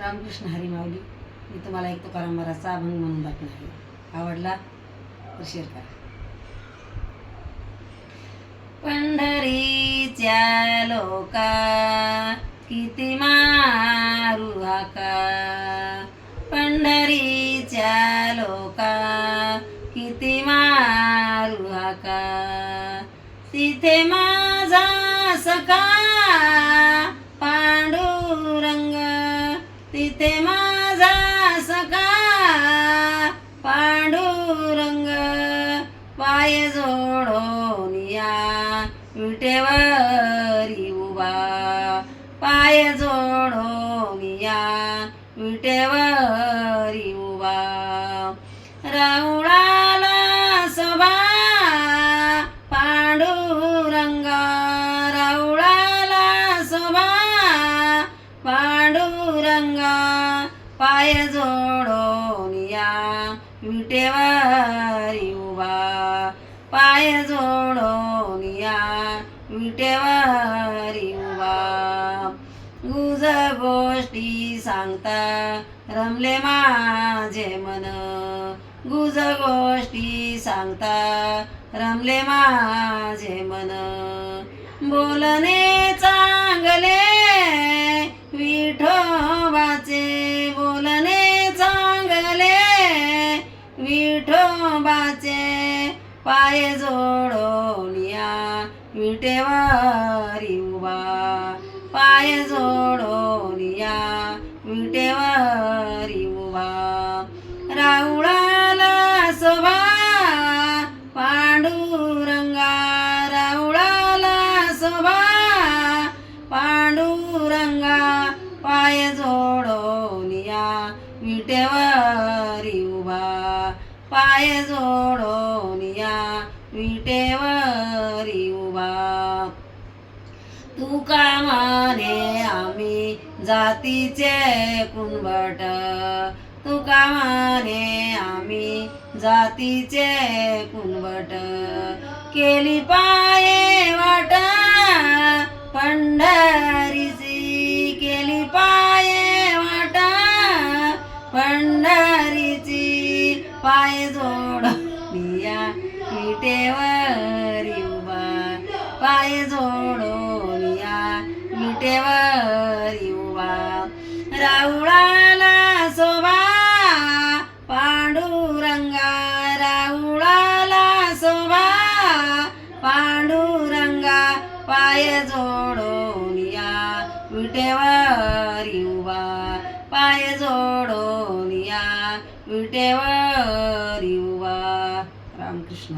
रामकृष्ण हरी माऊली मी तुम्हाला एक तुकाराम महाराजचा अभंग म्हणून दाखवणार आहे. आवडला तर शेअर करा. पंढरीच्या लोका किती मारू हाका पंढरीच्या लोका किती मारू हाका तिथे माझा सका विटेवरी उभा. पाय जोडो मिया. विटेवरी उभा. राऊळाला सभा. पांडुरंग. राऊळाला सभा. पांडुरंग. पाय जोडो या विटेवरी उभा. पाय जोडो विटेवारी उभा गुज गोष्टी सांगता रमले माझे मन. गुज गोष्टी सांगता रमले माझे मन. बोलणे चांगले विठोबाचे. बोलणे चांगले विठोबाचे. पाय जोडून विटेवारी उभा पाय जोडोनिया विटेवारी उभा. राऊळाला सभा पांडुरंगा राऊळाला सोबा पांडुरंगा पाय जोडोनिया विटेवारी उभा. पाय जोडोनिया विटेवारी उभा तू का म्हणे आम्ही जातीचे कुणबट. तू का म्हणे आम्ही जातीचे कुणबट. केली पाये वाट पंढरीची. केली पाये वाट पंढरीची. पाय जोड या विटेवरी वाटेवर युवा राऊळाला शोभा पांडुरंगा. राऊळाला शोभा पांडुरंगा. पाय जोडून या युवा पाय जोडून या युवा रामकृष्ण